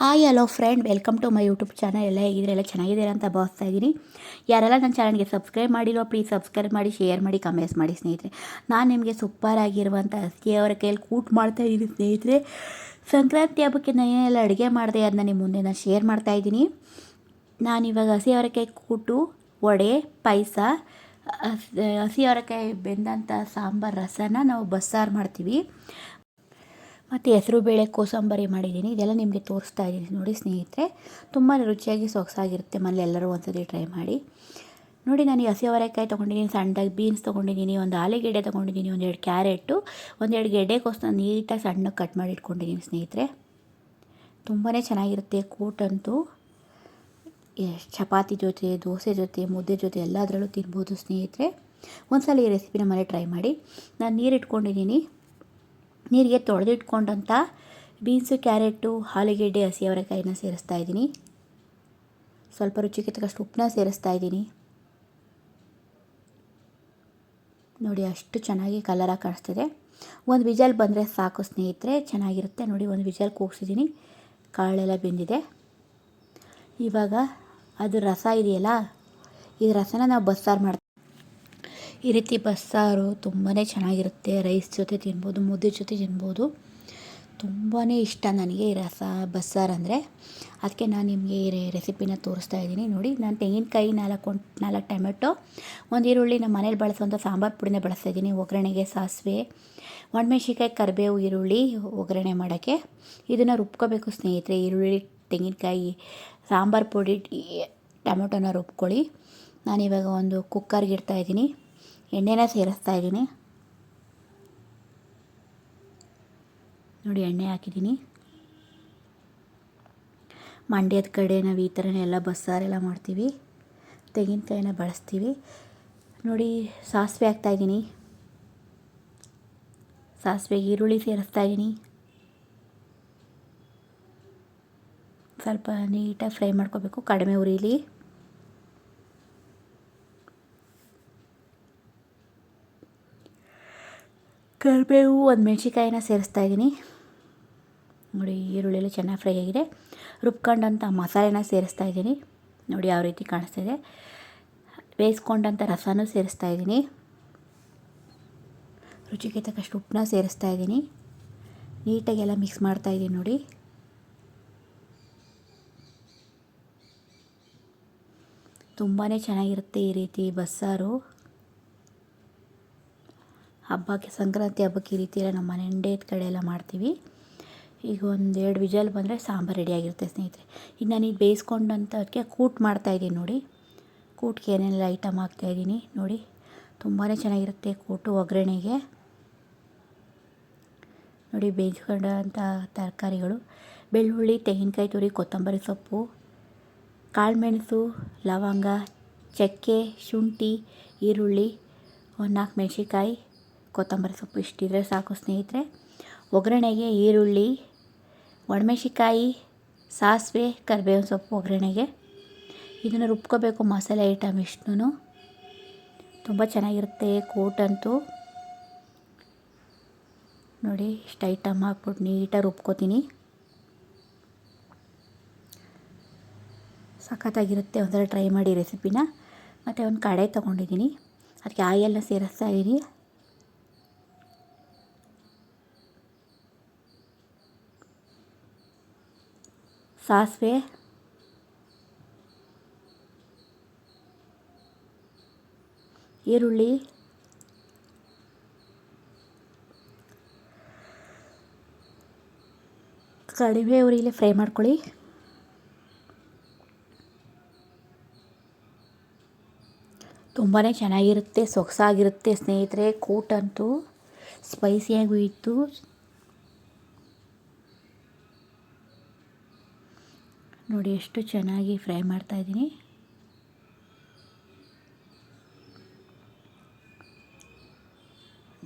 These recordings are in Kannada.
Hi hello friend welcome to my YouTube channel ಎಲ್ಲ ಹೇಗಿದ್ರೆ ಎಲ್ಲ ಚೆನ್ನಾಗಿದ್ದೀರಾ ಅಂತ ಭಾವಿಸ್ತಾ ಇದ್ದೀನಿ. ಯಾರೆಲ್ಲ ನನ್ನ ಚಾನಲ್ಗೆ ಸಬ್ಸ್ಕ್ರೈಬ್ ಮಾಡಿರೋ ಪ್ಲೀಸ್ ಸಬ್ಸ್ಕ್ರೈಬ್ ಮಾಡಿ ಶೇರ್ ಮಾಡಿ ಕಮೆಂಟ್ಸ್ ಮಾಡಿ ಸ್ನೇಹಿತರೆ. ನಾನು ನಿಮಗೆ ಸೂಪರ್ ಆಗಿರುವಂಥ ಅವರ ಕೈಯಲ್ಲಿ ಕೂಟ್ ಮಾಡ್ತಾ ಇದ್ದೀನಿ ಸ್ನೇಹಿತರೆ. ಸಂಕ್ರಾಂತಿ ಹಬ್ಬಕ್ಕೆ ನಾನು ಏನೆಲ್ಲ ಅಡುಗೆ ಮಾಡಿದೆ ಅದನ್ನ ನಿಮ್ಮ ಮುಂದೆ ನಾನು ಶೇರ್ ಮಾಡ್ತಾ ಇದ್ದೀನಿ. ನಾನಿವಾಗ ಹಸಿ ಅವರೆಕಾಯಿ ಕೂಟು, ವಡೆ, ಪಾಯಸ ಹಸಿ ಅವರೆಕಾಯಿ ಬೆಂದಂಥ ಸಾಂಬಾರು, ರಸನ ನಾವು ಬಸ್ಸಾರು ಮಾಡ್ತೀವಿ. ಮತ್ತು ಹೆಸರು, ಬೇಳೆ, ಕೋಸಂಬರಿ ಮಾಡಿದ್ದೀನಿ. ಇದೆಲ್ಲ ನಿಮಗೆ ತೋರಿಸ್ತಾ ಇದ್ದೀನಿ ನೋಡಿ ಸ್ನೇಹಿತರೆ. ತುಂಬಾ ರುಚಿಯಾಗಿ, ಸೊಗಸಾಗಿರುತ್ತೆ ಮನೇಲಿ ಎಲ್ಲರೂ ಒಂದ್ಸತಿ ಟ್ರೈ ಮಾಡಿ. ನೋಡಿ ನಾನು ಈ ಅವರೆಕಾಯಿ ತೊಗೊಂಡಿದ್ದೀನಿ, ಸಣ್ಣದಾಗಿ ಬೀನ್ಸ್ ತೊಗೊಂಡಿದ್ದೀನಿ, ಒಂದು ಆಲೂಗೆಡ್ಡೆ ತೊಗೊಂಡಿದ್ದೀನಿ ಒಂದೆರಡು ಕ್ಯಾರೆಟು ಒಂದೆರಡು ಗೆಡ್ಡೆಗೋಸ್ಕರ ನೀಟಾಗಿ ಸಣ್ಣಗೆ ಕಟ್ ಮಾಡಿ ಇಟ್ಕೊಂಡಿದ್ದೀನಿ ಸ್ನೇಹಿತರೆ. ತುಂಬಾ ಚೆನ್ನಾಗಿರುತ್ತೆ ಕೂಟಂತೂ ಚಪಾತಿ ಜೊತೆ, ದೋಸೆ ಜೊತೆ, ಮುದ್ದೆ ಜೊತೆ ಎಲ್ಲದರಲ್ಲೂ ತಿನ್ಬೋದು ಸ್ನೇಹಿತರೆ. ಒಂದ್ಸಲ ಈ ರೆಸಿಪಿನ ಮನೆ ಟ್ರೈ ಮಾಡಿ. ನಾನು ನೀರು ಇಟ್ಕೊಂಡಿದ್ದೀನಿ. ನೀರಿಗೆ ತೊಳೆದಿಟ್ಕೊಂಡಂಥ ಬೀನ್ಸು, ಕ್ಯಾರೆಟು ಆಲೂಗೆಡ್ಡೆ ಹಸಿ ಅವರೆಕಾಯಿನ ಸೇರಿಸ್ತಾ ಇದ್ದೀನಿ. ಸ್ವಲ್ಪ ರುಚಿಗೆ ತಕ್ಕಷ್ಟು ಉಪ್ಪನ್ನ ಸೇರಿಸ್ತಾ ಇದ್ದೀನಿ. ನೋಡಿ, ಅಷ್ಟು ಚೆನ್ನಾಗಿ ಕಲರಾಗಿ ಕಾಣಿಸ್ತಿದೆ. ಒಂದು ವಿಜಲ್ ಬಂದರೆ ಸಾಕು ಸ್ನೇಹಿತರೆ, ಚೆನ್ನಾಗಿರುತ್ತೆ. ನೋಡಿ, ಒಂದು ವಿಜಲ್ ಕೂಗಿಸಿದ್ದೀನಿ. ಕಾಳೆಲ್ಲ ಬೆಂದಿದೆ. ಇವಾಗ ಅದು ರಸ ಇದೆಯಲ್ಲ, ಈ ರಸನ ನಾವು ಬಸ್ಸಾರು ಮಾಡ್ತೀವಿ ಈ ರೀತಿ ಬಸ್ಸಾರು ತುಂಬಾ ಚೆನ್ನಾಗಿರುತ್ತೆ, ರೈಸ್ ಜೊತೆ ತಿನ್ಬೋದು, ಮುದ್ದೆ ಜೊತೆ ತಿನ್ಬೋದು. ತುಂಬಾ ಇಷ್ಟ ನನಗೆ ಈ ರಸ, ಬಸ್ಸಾರು ಅಂದರೆ. ಅದಕ್ಕೆ ನಾನು ನಿಮಗೆ ಈ ರೆಸಿಪಿನ ತೋರಿಸ್ತಾ ಇದ್ದೀನಿ. ನೋಡಿ, ನಾನು ತೆಂಗಿನಕಾಯಿ ನಾಲ್ಕು ನಾಲ್ಕು ಟೊಮೆಟೊ, ಒಂದು ಈರುಳ್ಳಿ ನಮ್ಮ ಮನೇಲಿ ಬಳಸುವಂಥ ಸಾಂಬಾರು ಪುಡಿನೇ ಬಳಸ್ತಾ ಇದ್ದೀನಿ. ಒಗ್ಗರಣೆಗೆ ಸಾಸಿವೆ, ಒಣಮೆಣ್ಸಿನ್ಕಾಯಿ ಕರಿಬೇವು ಈರುಳ್ಳಿ ಒಗ್ಗರಣೆ ಮಾಡೋಕ್ಕೆ. ಇದನ್ನು ರುಬ್ಕೋಬೇಕು ಸ್ನೇಹಿತರೆ, ಈರುಳ್ಳಿ, ತೆಂಗಿನಕಾಯಿ, ಸಾಂಬಾರು ಪುಡಿ, ಟೊಮೆಟೊನ ರುಬ್ಕೊಳ್ಳಿ. ನಾನಿವಾಗ ಒಂದು ಕುಕ್ಕರ್ಗೆ ಇಡ್ತಾಯಿದ್ದೀನಿ ಎಣ್ಣೆನ ಸೇರಿಸ್ತಾ ಇದ್ದೀನಿ. ನೋಡಿ, ಎಣ್ಣೆ ಹಾಕಿದ್ದೀನಿ. ಮಂಡ್ಯದ ಕಡೆ ನಾವು ಈ ಥರನೇ ಎಲ್ಲ ಬಸ್ಸಾರೆಲ್ಲ ಮಾಡ್ತೀವಿ. ತೆಂಗಿನಕಾಯಿನ ಬಳಸ್ತೀವಿ. ನೋಡಿ, ಸಾಸಿವೆ ಹಾಕ್ತಾಯಿದ್ದೀನಿ ಸಾಸಿವೆಗೆ ಈರುಳ್ಳಿ ಸೇರಿಸ್ತಾ ಇದ್ದೀನಿ. ಸ್ವಲ್ಪ ನೀಟಾಗಿ ಫ್ರೈ ಮಾಡ್ಕೋಬೇಕು, ಕಡಿಮೆ ಉರಿಲಿ. ಕರಿಬೇವು ಒಂದು ಮೆಣಸಿಕಾಯಿನ ಸೇರಿಸ್ತಾ ಇದ್ದೀನಿ. ನೋಡಿ, ಈರುಳ್ಳಿಯಲ್ಲಿ ಚೆನ್ನಾಗಿ ಫ್ರೈ ಆಗಿದೆ. ರುಬ್ಕೊಂಡಂಥ ಮಸಾಲೆನ ಸೇರಿಸ್ತಾ ಇದ್ದೀನಿ. ನೋಡಿ, ಯಾವ ರೀತಿ ಕಾಣಿಸ್ತಿದೆ ಬೇಯಿಸ್ಕೊಂಡಂಥ ರಸನೂ ಸೇರಿಸ್ತಾ ಇದ್ದೀನಿ. ರುಚಿಗೆ ತಕ್ಕಷ್ಟು ಉಪ್ಪನ್ನ ಸೇರಿಸ್ತಾ ಇದ್ದೀನಿ. ನೀಟಾಗೆಲ್ಲ ಮಿಕ್ಸ್ ಮಾಡ್ತಾ ಇದ್ದೀನಿ ನೋಡಿ. ತುಂಬಾ ಚೆನ್ನಾಗಿರುತ್ತೆ ಈ ರೀತಿ ಬಸ್ಸಾರು. ಹಬ್ಬಕ್ಕೆ, ಸಂಕ್ರಾಂತಿ ಹಬ್ಬಕ್ಕೆ ಈ ರೀತಿ ನಮ್ಮ ಮನೆ ಕಡೆ ಎಲ್ಲ ಮಾಡ್ತೀವಿ. ಈಗ ಒಂದು ಎರಡು ವಿಜಲ್ ಬಂದರೆ ಸಾಂಬಾರು ರೆಡಿಯಾಗಿರುತ್ತೆ ಸ್ನೇಹಿತರೆ. ಈಗ ನಾನು ಈಗ ಬೇಯಿಸ್ಕೊಂಡಂಥದಕ್ಕೆ ಕೂಟ್ ಮಾಡ್ತಾಯಿದ್ದೀನಿ ನೋಡಿ. ಕೂಟ್ಗೆ ಏನೆಲ್ಲ ಐಟಮ್ ಹಾಕ್ತಾಯಿದ್ದೀನಿ ನೋಡಿ. ತುಂಬಾ ಚೆನ್ನಾಗಿರುತ್ತೆ ಕೂಟು ಒಗ್ಗರಣೆಗೆ. ನೋಡಿ ಬೇಯಿಸ್ಕೊಂಡಂಥ ತರಕಾರಿಗಳು. ಬೆಳ್ಳುಳ್ಳಿ, ತೆಂಗಿನಕಾಯಿ ತುರಿ, ಕೊತ್ತಂಬರಿ ಸೊಪ್ಪು, ಕಾಳುಮೆಣಸು, ಲವಂಗ, ಚಕ್ಕೆ, ಶುಂಠಿ, ಈರುಳ್ಳಿ, ಒಂದು ನಾಲ್ಕು ಮೆಣಸಿಕಾಯಿ ಕೊತ್ತಂಬರಿ ಸೊಪ್ಪು ಇಷ್ಟಿದ್ರೆ ಸಾಕು ಸ್ನೇಹಿತರೆ. ಒಗ್ಗರಣೆಗೆ ಈರುಳ್ಳಿ ಒಣಮೆಣ್ಸಿಕಾಯಿ ಸಾಸಿವೆ, ಕರಿಬೇವಿನ ಸೊಪ್ಪು ಒಗ್ಗರಣೆಗೆ. ಇದನ್ನು ರುಬ್ಕೋಬೇಕು ಮಸಾಲೆ ಐಟಮ್ ಇಷ್ಟು ತುಂಬ ಚೆನ್ನಾಗಿರುತ್ತೆ ಕೂಟಂತೂ ನೋಡಿ, ಇಷ್ಟು ಐಟಮ್ ಹಾಕ್ಬಿಟ್ಟು ನೀಟಾಗಿ ರುಬ್ಕೋತೀನಿ. ಸಖತ್ತಾಗಿರುತ್ತೆ ಒಂಥರ ಟ್ರೈ ಮಾಡಿ ರೆಸಿಪಿನ. ಮತ್ತು ಒಂದು ಕಡೆ ತೊಗೊಂಡಿದ್ದೀನಿ. ಅದಕ್ಕೆ ಆಯೆಲ್ಲ ಸೇರಿಸ್ತಾ ಇದ್ದೀನಿ ಸಾಸಿವೆ. ಈರುಳ್ಳಿ. ಕಡಿಮೆ ಉರಿಲಿ ಫ್ರೈ ಮಾಡ್ಕೊಳ್ಳಿ. ತುಂಬಾ ಚೆನ್ನಾಗಿರುತ್ತೆ ಸೊಗಸಾಗಿರುತ್ತೆ ಸ್ನೇಹಿತರೆ. ಕೂಟಂತೂ ಸ್ಪೈಸಿಯಾಗೂ ಇತ್ತು. ನೋಡಿ ಎಷ್ಟು ಚೆನ್ನಾಗಿ ಫ್ರೈ ಮಾಡ್ತಾಯಿದ್ದೀನಿ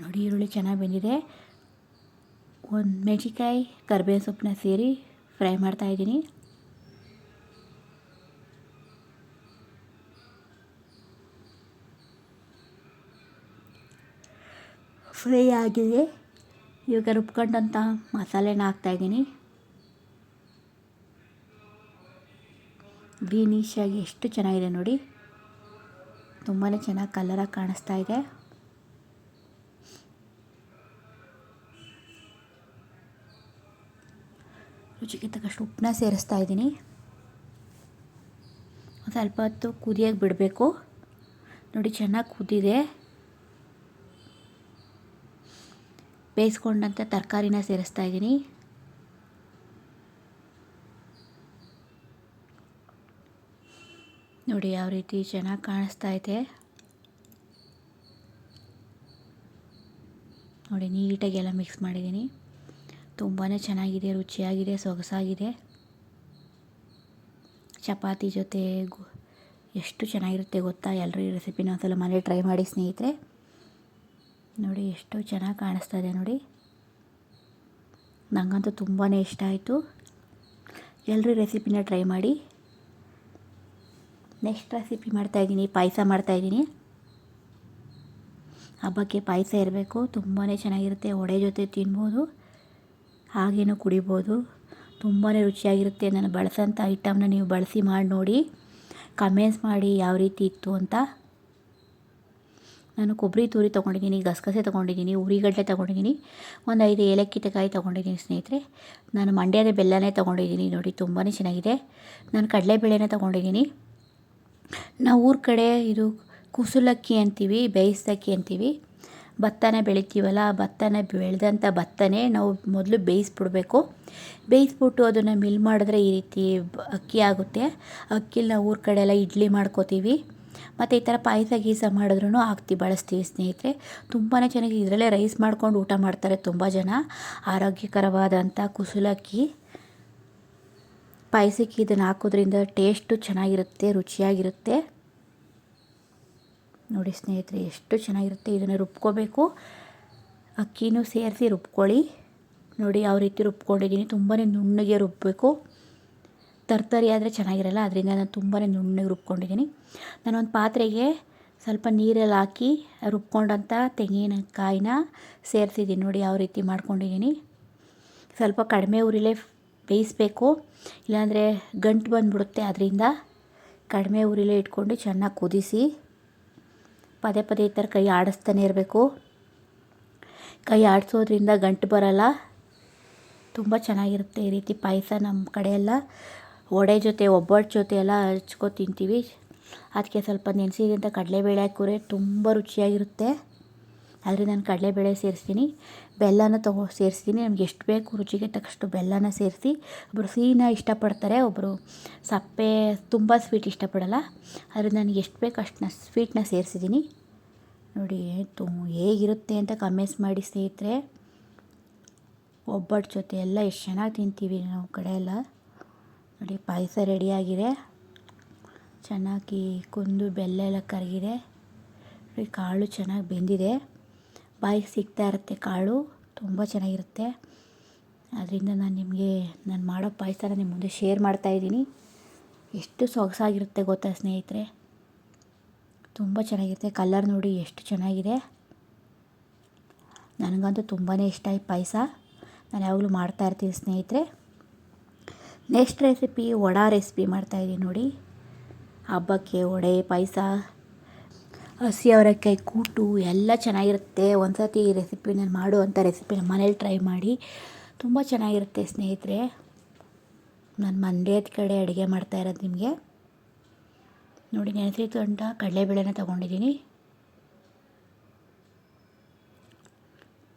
ನೋಡಿ ಈರುಳ್ಳಿ ಚೆನ್ನಾಗಿ ಬೆಂದಿದೆ. ಒಂದು ಮೆಣಸಿಕಾಯಿ ಕರ್ಬೇವಿನ ಸೊಪ್ಪನ್ನ ಸೇರಿ ಫ್ರೈ ಮಾಡ್ತಾಯಿದ್ದೀನಿ ಫ್ರೈ ಆಗಿದೆ. ಇವಾಗ ರುಬ್ಕೊಂಡಂಥ ಮಸಾಲೆನ ಹಾಕ್ತಾಯಿದ್ದೀನಿ ಗ್ರೀನಿಶ್ ಆಗಿ ಎಷ್ಟು ಚೆನ್ನಾಗಿದೆ ನೋಡಿ. ತುಂಬಾ ಚೆನ್ನಾಗಿ ಕಲರಾಗಿ ಕಾಣಿಸ್ತಾ ಇದೆ. ರುಚಿಗೆ ತಕ್ಕಷ್ಟು ಉಪ್ಪನ್ನ ಸೇರಿಸ್ತಾ ಇದ್ದೀನಿ. ಸ್ವಲ್ಪ ಹೊತ್ತು ಕುದಿಯಾಗಿ ಬಿಡಬೇಕು. ನೋಡಿ ಚೆನ್ನಾಗಿ ಕುದಿದೆ. ಬೇಯಿಸ್ಕೊಂಡಂಥ ತರಕಾರಿನ ಸೇರಿಸ್ತಾ ಇದ್ದೀನಿ. ನೋಡಿ, ಯಾವ ರೀತಿ ಚೆನ್ನಾಗಿ ಕಾಣಿಸ್ತಾ ಇದೆ. ನೋಡಿ, ನೀಟಾಗಿ ಎಲ್ಲ ಮಿಕ್ಸ್ ಮಾಡಿದ್ದೀನಿ. ತುಂಬಾ ಚೆನ್ನಾಗಿದೆ, ರುಚಿಯಾಗಿದೆ, ಸೊಗಸಾಗಿದೆ. ಚಪಾತಿ ಜೊತೆ ಎಷ್ಟು ಚೆನ್ನಾಗಿರುತ್ತೆ ಗೊತ್ತಾ? ಎಲ್ಲರೂ ಈ ರೆಸಿಪಿನ ಒಂದ್ಸಲ ಮನೇಲಿ ಟ್ರೈ ಮಾಡಿ ಸ್ನೇಹಿತರೆ. ನೋಡಿ, ಎಷ್ಟು ಚೆನ್ನಾಗಿ ಕಾಣಿಸ್ತಾ ಇದೆ ನೋಡಿ. ನನಗಂತೂ ತುಂಬಾ ಇಷ್ಟ ಆಯಿತು. ಎಲ್ಲರೂ ರೆಸಿಪಿನ ಟ್ರೈ ಮಾಡಿ. ನೆಕ್ಸ್ಟ್ ರೆಸಿಪಿ ಮಾಡ್ತಾಯಿದ್ದೀನಿ ಪಾಯಸ ಮಾಡ್ತಾಯಿದ್ದೀನಿ ಹಬ್ಬಕ್ಕೆ ಪಾಯಸ ಇರಬೇಕು. ತುಂಬಾ ಚೆನ್ನಾಗಿರುತ್ತೆ. ಒಡೆ ಜೊತೆ ತಿನ್ಬೋದು. ಹಾಗೇನೂ ಕುಡಿಬೋದು. ತುಂಬಾ ರುಚಿಯಾಗಿರುತ್ತೆ. ನಾನು ಬಳಸೋಂಥ ಐಟಮ್ನ ನೀವು ಬಳಸಿ ಮಾಡಿ ನೋಡಿ. ಕಮೆಂಟ್ಸ್ ಮಾಡಿ ಯಾವ ರೀತಿ ಇತ್ತು ಅಂತ. ನಾನು ಕೊಬ್ಬರಿ ತುರಿ ತೊಗೊಂಡಿದ್ದೀನಿ, ಗಸಗಸೆ ತೊಗೊಂಡಿದ್ದೀನಿ, ಉರಿಗಡ್ಡೆ ತೊಗೊಂಡಿದ್ದೀನಿ, ಒಂದು ಐದು ಏಲಕ್ಕಿ ತಕಾಯಿ ತೊಗೊಂಡಿದ್ದೀನಿ ಸ್ನೇಹಿತರೆ. ನಾನು ಮಂಡ್ಯದ ಬೆಲ್ಲನೇ ತೊಗೊಂಡಿದ್ದೀನಿ ನೋಡಿ ತುಂಬಾ ಚೆನ್ನಾಗಿದೆ. ನಾನು ಕಡಲೆಬೇಳೆನೇ ತೊಗೊಂಡಿದ್ದೀನಿ. ನಾವು ಊರ ಕಡೆ ಇದು ಕುಸುಲಕ್ಕಿ ಅಂತೀವಿ ಬೇಯಿಸ್ತಕ್ಕಿ ಅಂತೀವಿ. ಭತ್ತನ ಬೆಳಿತೀವಲ್ಲ, ಆ ಭತ್ತನ ಬೆಳೆದಂಥ ಭತ್ತನೇ ನಾವು ಮೊದಲು ಬೇಯಿಸ್ಬಿಡ್ಬೇಕು. ಬೇಯಿಸ್ಬಿಟ್ಟು ಅದನ್ನು ಮಿಲ್ ಮಾಡಿದ್ರೆ ಈ ರೀತಿ ಅಕ್ಕಿ ಆಗುತ್ತೆ. ಅಕ್ಕಿಲಿ ನಾವು ಊರ ಕಡೆ ಎಲ್ಲ ಇಡ್ಲಿ ಮಾಡ್ಕೋತೀವಿ. ಮತ್ತು ಈ ಥರ ಪಾಯಸ ಗೀಸ ಮಾಡಿದ್ರೂ ಹಾಕ್ತಿ ಬಳಸ್ತೀವಿ ಸ್ನೇಹಿತರೆ. ತುಂಬಾ ಚೆನ್ನಾಗಿ ಇದರಲ್ಲೇ ರೈಸ್ ಮಾಡ್ಕೊಂಡು ಊಟ ಮಾಡ್ತಾರೆ ತುಂಬ ಜನ. ಆರೋಗ್ಯಕರವಾದಂಥ ಕುಸುಲಕ್ಕಿ. ಪಾಯಸಕ್ಕೆ ಇದನ್ನು ಹಾಕೋದ್ರಿಂದ ಟೇಸ್ಟು ಚೆನ್ನಾಗಿರುತ್ತೆ, ರುಚಿಯಾಗಿರುತ್ತೆ. ನೋಡಿ ಸ್ನೇಹಿತರೆ, ಎಷ್ಟು ಚೆನ್ನಾಗಿರುತ್ತೆ ಇದನ್ನು ರುಬ್ಕೋಬೇಕು. ಅಕ್ಕಿನೂ ಸೇರಿಸಿ ರುಬ್ಕೊಳ್ಳಿ. ನೋಡಿ ಯಾವ ರೀತಿ ರುಬ್ಕೊಂಡಿದ್ದೀನಿ ತುಂಬಾ ನುಣ್ಣಗೆ ರುಬ್ಬಬೇಕು ತರ್ತರಿ ಆದರೆ ಚೆನ್ನಾಗಿರಲ್ಲ ಅದರಿಂದ ನಾನು ತುಂಬಾ ನುಣ್ಣಗೆ ರುಬ್ಕೊಂಡಿದ್ದೀನಿ. ನಾನೊಂದು ಪಾತ್ರೆಗೆ ಸ್ವಲ್ಪ ನೀರಲ್ಲಿ ಹಾಕಿ ರುಬ್ಕೊಂಡಂಥ ತೆಂಗಿನಕಾಯಿನ ಸೇರಿಸಿದ್ದೀನಿ. ನೋಡಿ ಯಾವ ರೀತಿ ಮಾಡ್ಕೊಂಡಿದ್ದೀನಿ. ಸ್ವಲ್ಪ ಕಡಿಮೆ ಉರಿಲೇ ಬೇಯಿಸಬೇಕು. ಇಲ್ಲಾಂದರೆ ಗಂಟು ಬಂದುಬಿಡುತ್ತೆ. ಅದರಿಂದ ಕಡಿಮೆ ಉರಿಲೇ ಇಟ್ಕೊಂಡು ಚೆನ್ನಾಗಿ ಕುದಿಸಿ ಪದೇ ಪದೇ ಈ ಥರ ಕೈ ಆಡಿಸ್ತಾನೆ ಇರಬೇಕು. ಕೈ ಆಡಿಸೋದ್ರಿಂದ ಗಂಟು ಬರಲ್ಲ. ತುಂಬ ಚೆನ್ನಾಗಿರುತ್ತೆ ಈ ರೀತಿ ಪಾಯಸ ನಮ್ಮ ಕಡೆಯೆಲ್ಲ. ವಡೆ ಜೊತೆ ಒಬ್ಬಟ್ಟು ಜೊತೆ ಎಲ್ಲ ಹಚ್ಕೊ ತಿಂತೀವಿ. ಅದಕ್ಕೆ ಸ್ವಲ್ಪ ನೆನೆಸಿದಂಥ ಕಡಲೆಬೇಳೆ ಹಾಕಿದ್ರೆ ತುಂಬ ರುಚಿಯಾಗಿರುತ್ತೆ. ಆದರೆ ನಾನು ಕಡಲೆಬೇಳೆ ಸೇರಿಸ್ತೀನಿ. ಬೆಲ್ಲನ ತಗೋ, ಸೇರಿಸ್ತೀನಿ. ನಮ್ಗೆ ಎಷ್ಟು ಬೇಕು ರುಚಿಗೆ ತಕ್ಕಷ್ಟು ಬೆಲ್ಲನ ಸೇರಿಸಿ. ಒಬ್ಬರು ಸಿಹಿನ ಇಷ್ಟಪಡ್ತಾರೆ ಒಬ್ಬರು ಸಪ್ಪೆ ತುಂಬ ಸ್ವೀಟ್ ಇಷ್ಟಪಡಲ್ಲ. ಆದರೆ ನನಗೆ ಎಷ್ಟು ಬೇಕು ಅಷ್ಟನ್ನ ಸ್ವೀಟ್ನ ಸೇರಿಸಿದ್ದೀನಿ ನೋಡಿ, ತು, ಹೇಗಿರುತ್ತೆ ಅಂತ ಕಮೆಂಟ್ಸ್ ಮಾಡಿ ಸ್ನೇಹಿತರೆ. ಒಬ್ಬಟ್ಟು ಜೊತೆ ಎಲ್ಲ ಎಷ್ಟು ಚೆನ್ನಾಗಿ ತಿಂತೀವಿ ನಾವು ಕಡೆ ಎಲ್ಲ. ನೋಡಿ, ಪಾಯಸ ರೆಡಿಯಾಗಿದೆ ಚೆನ್ನಾಗಿ ಕುಂದು ಬೆಲ್ಲ ಎಲ್ಲ ಕರಗಿದೆ ಕಾಳು ಚೆನ್ನಾಗಿ ಬೆಂದಿದೆ. ಬಾಯಿಗೆ ಸಿಗ್ತಾ ಇರುತ್ತೆ ಕಾಳು, ತುಂಬ ಚೆನ್ನಾಗಿರುತ್ತೆ. ಅದರಿಂದ ನಾನು ನಿಮಗೆ, ನಾನು ಮಾಡೋ ಪಾಯಸನ ನಿಮ್ಮ ಮುಂದೆ ಶೇರ್ ಮಾಡ್ತಾಯಿದ್ದೀನಿ ಎಷ್ಟು ಸೊಗಸಾಗಿರುತ್ತೆ ಗೊತ್ತಾ ಸ್ನೇಹಿತರೆ? ತುಂಬ ಚೆನ್ನಾಗಿರುತ್ತೆ. ಕಲರ್ ನೋಡಿ ಎಷ್ಟು ಚೆನ್ನಾಗಿದೆ. ನನಗಂತೂ ತುಂಬಾ ಇಷ್ಟ ಈ ಪಾಯಸ. ನಾನು ಯಾವಾಗಲೂ ಮಾಡ್ತಾಯಿರ್ತೀನಿ ಸ್ನೇಹಿತರೆ. ನೆಕ್ಸ್ಟ್ ರೆಸಿಪಿ ವಡಾ ರೆಸಿಪಿ ಮಾಡ್ತಾಯಿದ್ದೀನಿ ನೋಡಿ. ಹಬ್ಬಕ್ಕೆ ವಡೆ, ಪಾಯಸ. ಹಸಿ ಅವರೆಕಾಯಿ ಕೂಟು ಎಲ್ಲ ಚೆನ್ನಾಗಿರುತ್ತೆ. ಒಂದು ಸರ್ತಿ ಈ ರೆಸಿಪಿನ ಮಾಡುವಂಥ ರೆಸಿಪಿನ ಮನೇಲಿ ಟ್ರೈ ಮಾಡಿ. ತುಂಬ ಚೆನ್ನಾಗಿರುತ್ತೆ ಸ್ನೇಹಿತರೆ. ನಾನು ಮಂಡ್ಯದ ಕಡೆ ಅಡುಗೆ ಮಾಡ್ತಾ ಇರೋದು ನಿಮಗೆ. ನೋಡಿ ನೆನೆಸಿ ತೊಂಡ ಕಡಲೆಬೇಳೆನ ತೊಗೊಂಡಿದ್ದೀನಿ.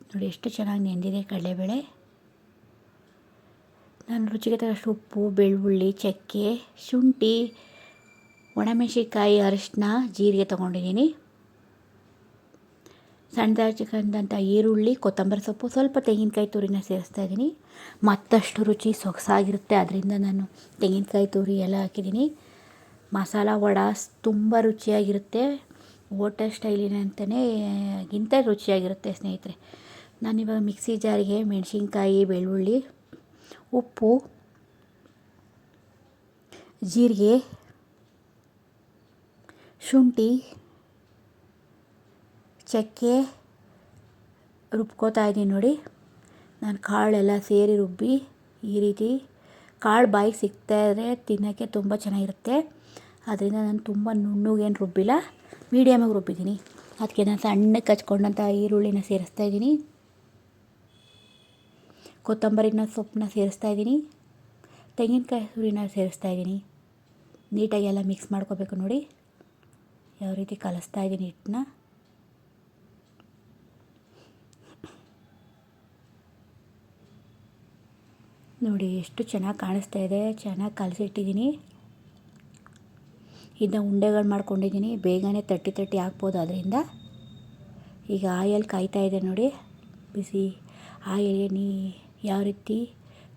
ನೋಡಿ ಎಷ್ಟು ಚೆನ್ನಾಗಿ ನೆಂದಿದೆ ಕಡಲೆಬೇಳೆ. ನಾನು ರುಚಿಗೆ ತಕ್ಕಷ್ಟು ಉಪ್ಪು, ಬೆಳ್ಳುಳ್ಳಿ, ಚಕ್ಕೆ, ಶುಂಠಿ ಒಣಮೆಣಸಿನ್ಕಾಯಿ ಅರಿಶಿನ ಜೀರಿಗೆ ತೊಗೊಂಡಿದ್ದೀನಿ. ಸಣ್ಣದಾಗಿಕೊಂಡಂಥ ಈರುಳ್ಳಿ, ಕೊತ್ತಂಬರಿ ಸೊಪ್ಪು, ಸ್ವಲ್ಪ ತೆಂಗಿನಕಾಯಿ ತುರಿನ ಸೇರಿಸ್ತಾ ಇದ್ದೀನಿ. ಮತ್ತಷ್ಟು ರುಚಿ ಸೊಗಸಾಗಿರುತ್ತೆ, ಅದರಿಂದ ನಾನು ತೆಂಗಿನಕಾಯಿ ತುರಿ ಎಲ್ಲ ಹಾಕಿದ್ದೀನಿ. ಮಸಾಲ ವಡ ತುಂಬ ರುಚಿಯಾಗಿರುತ್ತೆ. ಹೋಟೆಲ್ ಸ್ಟೈಲಿನ ಅಂತಲೇ ಗಿಂತ ರುಚಿಯಾಗಿರುತ್ತೆ ಸ್ನೇಹಿತರೆ. ನಾನಿವಾಗ ಮಿಕ್ಸಿ ಜಾರಿಗೆ ಮೆಣಸಿನ್ಕಾಯಿ, ಬೆಳ್ಳುಳ್ಳಿ, ಉಪ್ಪು, ಜೀರಿಗೆ ಶುಂಠಿ, ಚಕ್ಕೆ, ರುಬ್ಕೋತಾ ಇದ್ದೀನಿ ನೋಡಿ. ನಾನು ಕಾಳೆಲ್ಲ ಸೇರಿ ರುಬ್ಬಿ ಈ ರೀತಿ ಕಾಳು ಬಾಯಿಗೆ ಸಿಗ್ತಾ ಇದ್ದರೆ ತಿನ್ನೋಕ್ಕೆ ತುಂಬ ಚೆನ್ನಾಗಿರುತ್ತೆ. ಅದರಿಂದ ನಾನು ತುಂಬ ನುಣ್ಣಗೇನು ರುಬ್ಬಿಲ್ಲ ಮೀಡಿಯಮಾಗಿ ರುಬ್ಬಿದ್ದೀನಿ. ಅದಕ್ಕೆ ನಾನು ಸಣ್ಣಕ್ಕೆ ಹಚ್ಕೊಂಡಂಥ ಈರುಳ್ಳಿನ ಸೇರಿಸ್ತಾ ಇದ್ದೀನಿ. ಕೊತ್ತಂಬರಿನ ಸೊಪ್ಪನ್ನ ಸೇರಿಸ್ತಾ ಇದ್ದೀನಿ. ತೆಂಗಿನಕಾಯಿ ಹುರಿನ ಸೇರಿಸ್ತಾ ಇದ್ದೀನಿ. ನೀಟಾಗಿ ಎಲ್ಲ ಮಿಕ್ಸ್ ಮಾಡ್ಕೋಬೇಕು ನೋಡಿ. ಯಾವ ರೀತಿ ಕಲಿಸ್ತಾ ಇದ್ದೀನಿ ಹಿಟ್ಟನ್ನ? ನೋಡಿ, ಎಷ್ಟು ಚೆನ್ನಾಗಿ ಕಾಣಿಸ್ತಾ ಇದೆ. ಚೆನ್ನಾಗಿ ಕಲಸಿಟ್ಟಿದ್ದೀನಿ. ಇದನ್ನ ಉಂಡೆಗಳು ಮಾಡ್ಕೊಂಡಿದ್ದೀನಿ. ಬೇಗನೆ ತಟ್ಟಿ ತಟ್ಟಿ ಹಾಕ್ಬೋದು ಅದರಿಂದ. ಈಗ ಆಯಲ್ ಕಾಯ್ತಾ ಇದೆ ನೋಡಿ. ಬಿಸಿ ಆಯಲ್ಗೆ ನೀ ಯಾವ ರೀತಿ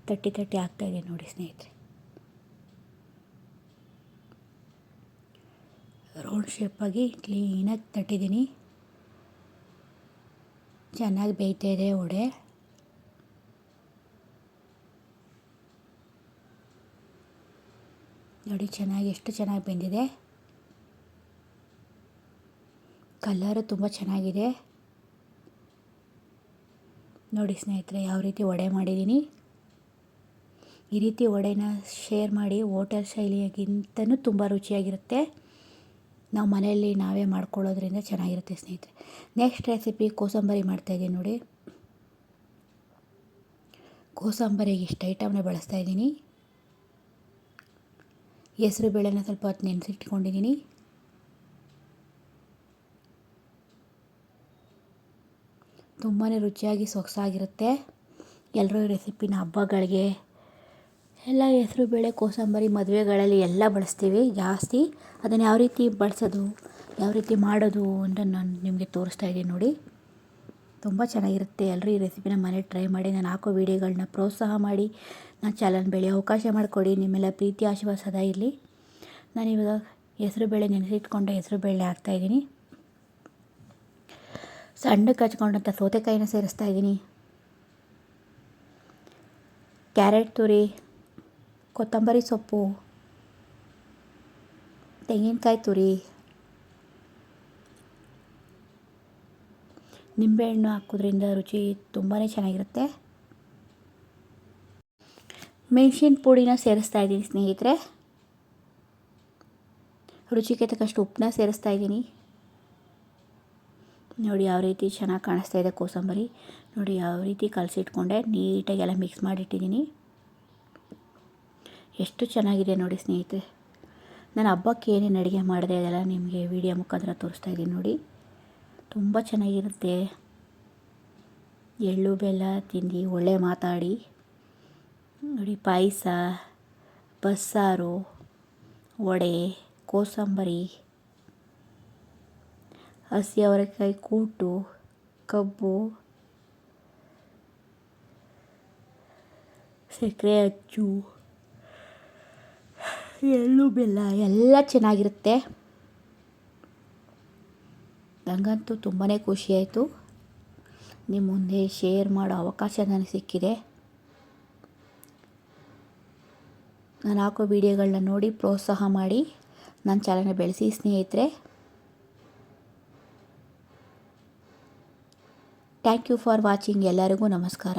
ತಟ್ಟಿ ತಟ್ಟಿ ಹಾಕ್ತಾಯಿದೆ ನೋಡಿ ಸ್ನೇಹಿತರೆ. ರೌಂಡ್ ಶೇಪಾಗಿ ಕ್ಲೀನಾಗಿ ತಟ್ಟಿದ್ದೀನಿ ಚೆನ್ನಾಗಿ ಬೇಯ್ತಾ ಇದೆ ವಡೆ ನೋಡಿ ಚೆನ್ನಾಗಿ, ಎಷ್ಟು ಚೆನ್ನಾಗಿ ಬೆಂದಿದೆ. ಕಲರು ತುಂಬ ಚೆನ್ನಾಗಿದೆ. ನೋಡಿ ಸ್ನೇಹಿತರೆ, ಯಾವ ರೀತಿ ವಡೆ ಮಾಡಿದ್ದೀನಿ ಈ ರೀತಿ ವಡೆನ ಶೇರ್ ಮಾಡಿ ಹೋಟೆಲ್ ಶೈಲಿಯಾಗಿಂತನೂ ತುಂಬ ರುಚಿಯಾಗಿರುತ್ತೆ. ನಾವು ಮನೆಯಲ್ಲಿ ನಾವೇ ಮಾಡ್ಕೊಳ್ಳೋದ್ರಿಂದ ಚೆನ್ನಾಗಿರುತ್ತೆ ಸ್ನೇಹಿತರೆ. ನೆಕ್ಸ್ಟ್ ರೆಸಿಪಿ ಕೋಸಂಬರಿ ಮಾಡ್ತಾಯಿದ್ದೀನಿ ನೋಡಿ. ಕೋಸಂಬರಿಗೆ ಇಷ್ಟು ಐಟಮ್ನ ಬಳಸ್ತಾ ಇದ್ದೀನಿ. ಹೆಸರು ಬೇಳೆನ ಸ್ವಲ್ಪ ಹೊತ್ತು ನೆನೆಸಿಟ್ಕೊಂಡಿದ್ದೀನಿ. ತುಂಬಾ ರುಚಿಯಾಗಿ ಸೊಗಸಾಗಿರುತ್ತೆ. ಎಲ್ಲರೂ ರೆಸಿಪಿನ ಹಬ್ಬಗಳಿಗೆ ಎಲ್ಲ ಹೆಸರು, ಬೇಳೆ, ಕೋಸಂಬರಿ ಮದುವೆಗಳಲ್ಲಿ ಎಲ್ಲ ಬಳಸ್ತೀವಿ. ಜಾಸ್ತಿ ಅದನ್ನು ಯಾವ ರೀತಿ ಬಳಸೋದು, ಯಾವ ರೀತಿ ಮಾಡೋದು ಅಂತ ನಾನು ನಿಮಗೆ ತೋರಿಸ್ತಾ ಇದ್ದೀನಿ ನೋಡಿ. ತುಂಬ ಚೆನ್ನಾಗಿರುತ್ತೆ. ಎಲ್ಲರೂ ಈ ರೆಸಿಪಿನ ಮನೆ ಟ್ರೈ ಮಾಡಿ, ನಾನು ಹಾಕೋ ವೀಡಿಯೋಗಳನ್ನ ಪ್ರೋತ್ಸಾಹ ಮಾಡಿ, ನಾನು ಚಾನಲ್ ಬೆಳೆಯೋ ಅವಕಾಶ ಮಾಡಿಕೊಡಿ. ನಿಮ್ಮೆಲ್ಲ ಪ್ರೀತಿ, ಆಶೀರ್ವಾದ ಸದಾ ಇರಲಿ ನಾನಿವಾಗ ಹೆಸರು, ಬೇಳೆ ನೆನೆಸಿಟ್ಕೊಂಡು ಹೆಸರು, ಬೇಳೆ ಹಾಕ್ತಾಯಿದ್ದೀನಿ ಸಣ್ಣಕ್ಕೆ ಹಚ್ಕೊಂಡಂಥ ಸೌತೆಕಾಯಿನ ಸೇರಿಸ್ತಾ ಇದ್ದೀನಿ. ಕ್ಯಾರೆಟ್ ತುರಿ ಕೊತ್ತಂಬರಿ ಸೊಪ್ಪು, ತೆಂಗಿನಕಾಯಿ ತುರಿ, ನಿಂಬೆಹಣ್ಣು ಹಾಕೋದ್ರಿಂದ ರುಚಿ ತುಂಬಾ ಚೆನ್ನಾಗಿರುತ್ತೆ. ಮೆಣಸಿನ ಪುಡಿನ ಸೇರಿಸ್ತಾ ಇದ್ದೀನಿ ಸ್ನೇಹಿತರೆ. ರುಚಿಗೆ ತಕ್ಕಷ್ಟು ಉಪ್ಪನ್ನ ಸೇರಿಸ್ತಾ ಇದ್ದೀನಿ. ನೋಡಿ ಯಾವ ರೀತಿ ಚೆನ್ನಾಗಿ ಕಾಣಿಸ್ತಾ ಇದೆ ಕೋಸಂಬರಿ. ನೋಡಿ ಯಾವ ರೀತಿ ಕಲಸಿಟ್ಕೊಂಡೆ, ನೀಟಾಗಿ ಎಲ್ಲ ಮಿಕ್ಸ್ ಮಾಡಿಟ್ಟಿದ್ದೀನಿ. ಎಷ್ಟು ಚೆನ್ನಾಗಿದೆ ನೋಡಿ ಸ್ನೇಹಿತರೆ. ನಾನು ಹಬ್ಬಕ್ಕೆ ಏನೇನು ಅಡುಗೆ ಮಾಡಿದೆ ಅದೆಲ್ಲ ನಿಮಗೆ ವಿಡಿಯೋ ಮುಖಾಂತರ ತೋರಿಸ್ತಾ ಇದ್ದೀನಿ ನೋಡಿ. ತುಂಬ ಚೆನ್ನಾಗಿರುತ್ತೆ. ಎಳ್ಳು, ಬೆಲ್ಲ ತಿಂದು ಒಳ್ಳೆ ಮಾತಾಡಿ. ನೋಡಿ ಪಾಯಸ, ಬಸ್ಸಾರು, ವಡೆ, ಕೋಸಂಬರಿ, ಹಸಿ ಅವರೆಕಾಯಿ ಕೂಟು, ಕಬ್ಬು, ಸಕ್ಕರೆ ಅಚ್ಚು. ಎಳ್ಳು, ಬೆಲ್ಲ ಎಲ್ಲ ಚೆನ್ನಾಗಿರುತ್ತೆ. ನನಗಂತೂ ತುಂಬಾ ಖುಷಿಯಾಯಿತು ನಿಮ್ಮ ಮುಂದೆ ಶೇರ್ ಮಾಡೋ ಅವಕಾಶ ನನಗೆ ಸಿಕ್ಕಿದೆ. ನಾನು ಹಾಕೋ ವಿಡಿಯೋಗಳನ್ನ ನೋಡಿ ಪ್ರೋತ್ಸಾಹ ಮಾಡಿ. ನನ್ನ ಚಾಲನೆ ಬೆಳೆಸಿ ಸ್ನೇಹಿತರೆ. ಥ್ಯಾಂಕ್ ಯು ಫಾರ್ ವಾಚಿಂಗ್ ಎಲ್ಲರಿಗೂ ನಮಸ್ಕಾರ.